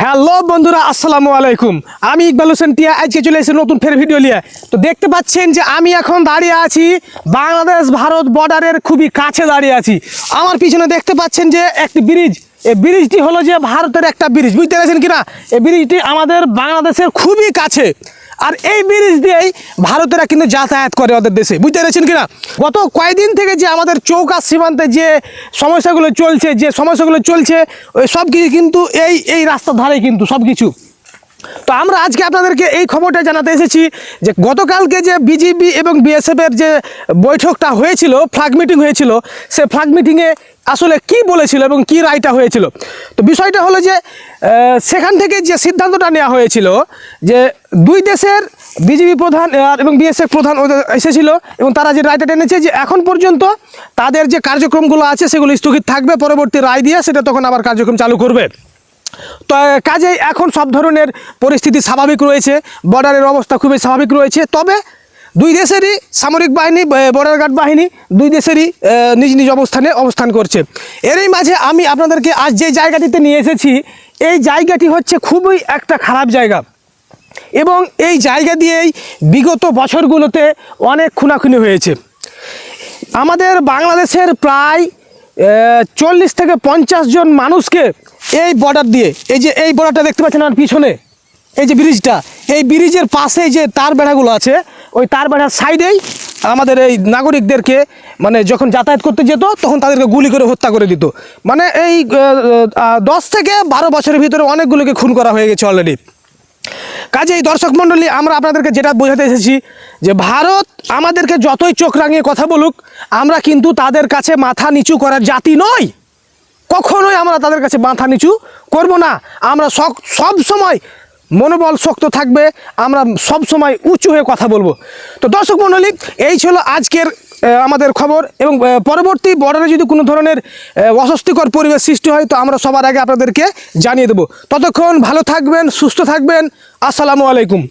Hello বন্ধুরা, আসসালামু আলাইকুম। আমি ইকবাল হোসেন টিয়া, আজকে চলে এসেছি নতুন ফের ভিডিও নিয়ে। তো দেখতে পাচ্ছেন যে আমি এখন দাঁড়িয়ে আছি বাংলাদেশ ভারত বর্ডারের খুবই কাছে দাঁড়িয়ে আছি। আমার পিছনে দেখতে পাচ্ছেন যে একটি ব্রিজ এই ব্রিজটি হলো যে ভারতের একটা ব্রিজ বুঝতে পেরেছেন কিনা? এই ব্রিজটি আমাদের বাংলাদেশের খুবই কাছে। আর এই ব্রিজ দিয়েই ভারতেরা কিন্তু যাতায়াত করে ওদের দেশে। বুঝতে পেরেছেন কিনা? গত কয়েকদিন থেকে যে আমাদের চৌকা সীমান্তে যে সমস্যাগুলো চলছে, যে সমস্যাগুলো চলছে, ওই সব কিছু কিন্তু এই এই রাস্তার ধারে কিন্তু সব কিছু তো আমরা আজকে আপনাদেরকে এই খবরটা জানাতে এসেছি যে গতকালকে যে বিজিবি এবং বিএসএফের যে বৈঠকটা হয়েছিল ফ্ল্যাগ মিটিং হয়েছিল, সে ফ্ল্যাগ মিটিংয়ে আসলে কি বলেছিল এবং কি রায়টা হয়েছিল? তো বিষয়টা হলো যে সেখান থেকে যে সিদ্ধান্তটা নেওয়া হয়েছিল যে দুই দেশের বিজেপি প্রধান এবং বিএসএফ প্রধান এসেছিল এবং তারা যে রায়টা টেনেছে যে এখন পর্যন্ত তাদের যে কার্যক্রমগুলো আছে সেগুলো স্থগিত থাকবে, পরবর্তী রায় দিয়ে সেটা তখন আবার কার্যক্রম চালু করবে। তো কাজেই এখন সব ধরনের পরিস্থিতি স্বাভাবিক রয়েছে। বর্ডারের অবস্থা খুবই স্বাভাবিক রয়েছে। তবে দুই দেশেরই সামরিক বাহিনী বর্ডার গার্ড বাহিনী দুই দেশেরই নিজ নিজ অবস্থানে অবস্থান করছে। এরই মাঝে আমি আপনাদেরকে আজ যে জায়গাটিতে নিয়ে এসেছি, এই জায়গাটি হচ্ছে খুবই একটা খারাপ জায়গা। এবং এই জায়গা দিয়েই বিগত বছরগুলোতে অনেক খুনাখুনি হয়েছে। আমাদের বাংলাদেশের প্রায় চল্লিশ থেকে পঞ্চাশ জন মানুষকে এই বর্ডার দিয়ে, এই যে এই বর্ডারটা দেখতে পাচ্ছেন আমার পিছনে, এই যে ব্রিজটা এই ব্রিজের পাশে যে তার বেড়াগুলো আছে, ওই তার বেড়ার সাইডেই আমাদের এই নাগরিকদেরকে মানে যখন যাতায়াত করতে যেত, তখন তাদেরকে গুলি করে হত্যা করে দিত। মানে এই দশ থেকে বারো বছরের ভিতরে অনেকগুলোকে খুন করা হয়ে গেছে অলরেডি কাজেই দর্শক মণ্ডলী, আমরা আপনাদেরকে যেটা বোঝাতে এসেছি যে ভারত আমাদেরকে যতই চোখ রাঙিয়ে কথা বলুক, আমরা কিন্তু তাদের কাছে মাথা নিচু করার জাতি নই। কখনোই আমরা তাদের কাছে মাথা নিচু করব না। আমরা সব- সময় মনোবল শক্ত থাকবে, আমরা সব সময় উঁচু হয়ে কথা বলব। তো দর্শক মণ্ডলী, এই ছিল আজকের আমাদের খবর এবং পরবর্তী বর্ডারে যদি কোনো ধরনের অস্বস্তিকর পরিবেশ সৃষ্টি হয়, তো আমরা সবার আগে আপনাদেরকে জানিয়ে দেবো। ততক্ষণ ভালো থাকবেন, সুস্থ থাকবেন। আসসালামু আলাইকুম।